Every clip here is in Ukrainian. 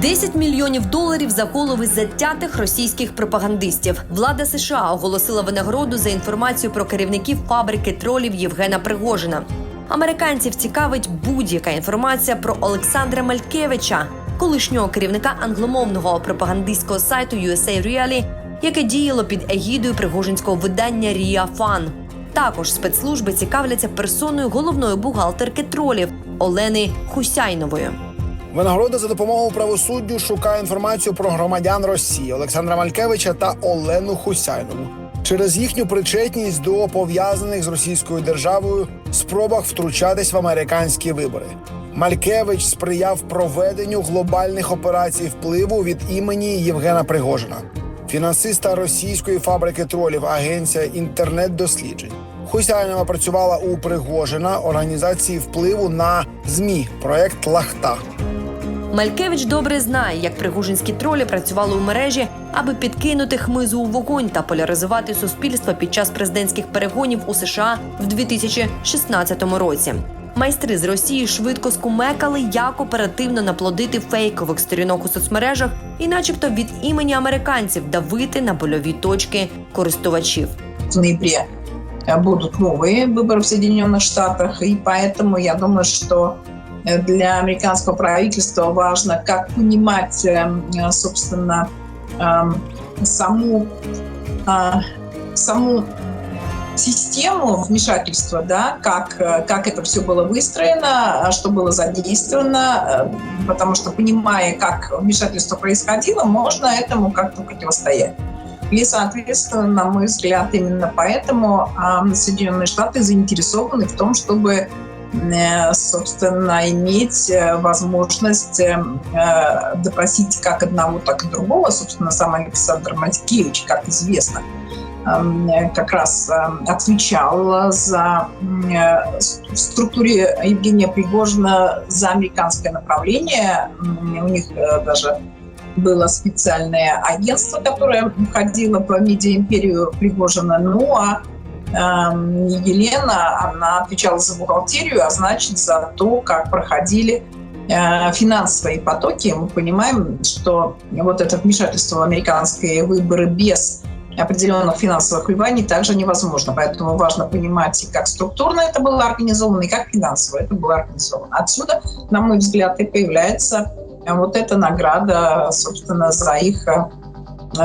10 мільйонів доларів за голови затятих російських пропагандистів. Влада США оголосила винагороду за інформацію про керівників фабрики тролів Євгена Пригожина. Американців цікавить будь-яка інформація про Олександра Малькевича, колишнього керівника англомовного пропагандистського сайту USA Reality, яке діяло під егідою пригожинського видання Ріа Фан. Також спецслужби цікавляться персоною головної бухгалтерки тролів Олени Хусяйнової. Винагорода за допомогу правосуддю шукає інформацію про громадян Росії Олександра Малькевича та Олену Хусяйнову через їхню причетність до пов'язаних з російською державою спробах втручатись в американські вибори. Малькевич сприяв проведенню глобальних операцій впливу від імені Євгена Пригожина, фінансиста російської фабрики тролів, агенція інтернет-досліджень. Хусяйнова працювала у Пригожина організації впливу на змі проект Лахта. Малькевич добре знає, як пригожинські тролі працювали у мережі, аби підкинути хмизу у вогонь та поляризувати суспільство під час президентських перегонів у США в 2016 році. Майстри з Росії швидко скумекали, як оперативно наплодити фейкових сторінок у соцмережах і, начебто, від імені американців давити на больові точки користувачів. в ноябре э, будут новые выборы в Соединенных Штатах, и поэтому я думаю, что э, для американского правительства важно, как понимать, э, э, собственно, эм, саму, саму систему вмешательства, да, как, э, как это все было выстроено, что было задействовано, э, потому что понимая, как вмешательство происходило, можно этому как-то противостоять. И, соответственно, на мой взгляд, именно поэтому Соединенные Штаты заинтересованы в том, чтобы э, собственно, иметь э, возможность э, э, допросить как одного, так и другого. Собственно, сам Александр Маткевич, как известно, эм, э, как раз э, отвечал за э, в структуре Евгения Пригожина за американское направление. У них э, даже было специальное агентство, которое входило в медиаимперию Пригожина. Ну а эм, Елена, она отвечала за бухгалтерию, а значит за то, как проходили э, финансовые потоки. Мы понимаем, что вот это вмешательство в американские выборы без определенных финансовых вливаний также невозможно. Поэтому важно понимать, как структурно это было организовано и как финансово это было организовано. Отсюда, на мой взгляд, и появляется э, вот эта награда, собственно, за их э,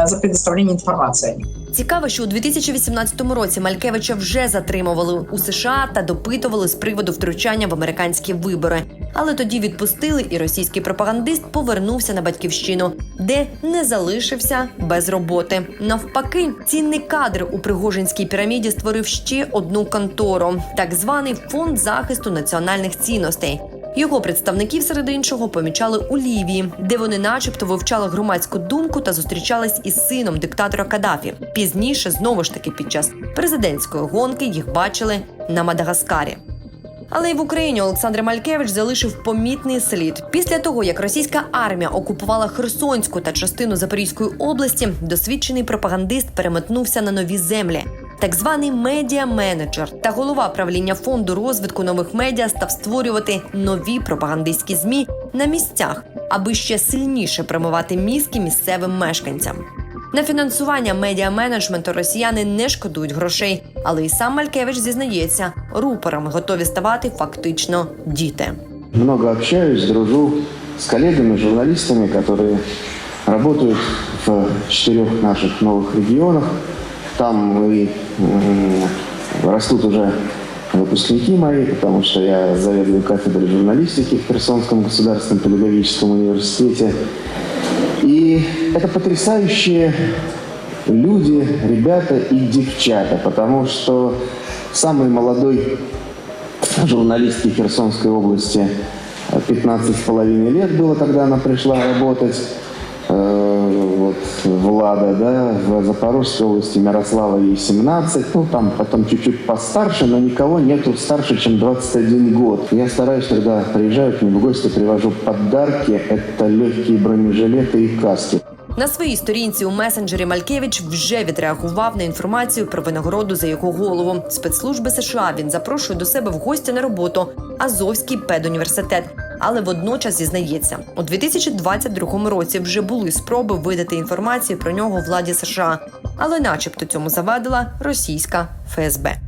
за предоставление информации о них. Цікаво, що у 2018 році Малькевича вже затримували у США та допитували з приводу втручання в американські вибори. Але тоді відпустили, і російський пропагандист повернувся на батьківщину, де не залишився без роботи. Навпаки, цінний кадр у Пригожинській піраміді створив ще одну контору, так званий фонд захисту національних цінностей. Його представників серед іншого помічали у Лівії, де вони, начебто, вивчали громадську думку та зустрічались із сином диктатора Каддафі. Пізніше, знову ж таки, під час президентської гонки їх бачили на Мадагаскарі. Але й в Україні Олександр Малькевич залишив помітний слід. Після того, як російська армія окупувала Херсонську та частину Запорізької області, досвідчений пропагандист переметнувся на нові землі Так званий медіа-менеджер та голова правління фонду розвитку нових медіа став створювати нові пропагандистські змі на місцях, аби ще сильніше промивати мізки місцевим мешканцям. На фінансування медіа-менеджменту росіяни не шкодують грошей, але й сам Малькевич зізнається, рупорами готові ставати фактично діти. Много общаюсь, дружу с коллегами, журналистами, которые работают в четырех наших новых регионах. Там и растут уже выпускники мои, потому что я заведую кафедрой журналистики в Херсонском государственном педагогическом университете. И это потрясающие люди, ребята и девчата, потому что самый молодой журналистки Херсонской области 15 с половиной лет было, когда она пришла работать. Э, Вот Влада, да, в Запорожской области Мирослава ей 17, ну там потом чуть-чуть постарше, но никого нету старше, чем 21 год. Я стараюсь, когда приезжаю к ним в гости, привожу подарки, это легкие бронежилеты и каски. На своїй сторінці у месенджері Малькевич вже відреагував на інформацію про винагороду за його голову. Спецслужби США він запрошує до себе в гості на роботу Азовський педуніверситет, але водночас зізнається, у 2022 році вже були спроби видати інформацію про нього владі США, але, начебто, цьому завадила російська ФСБ.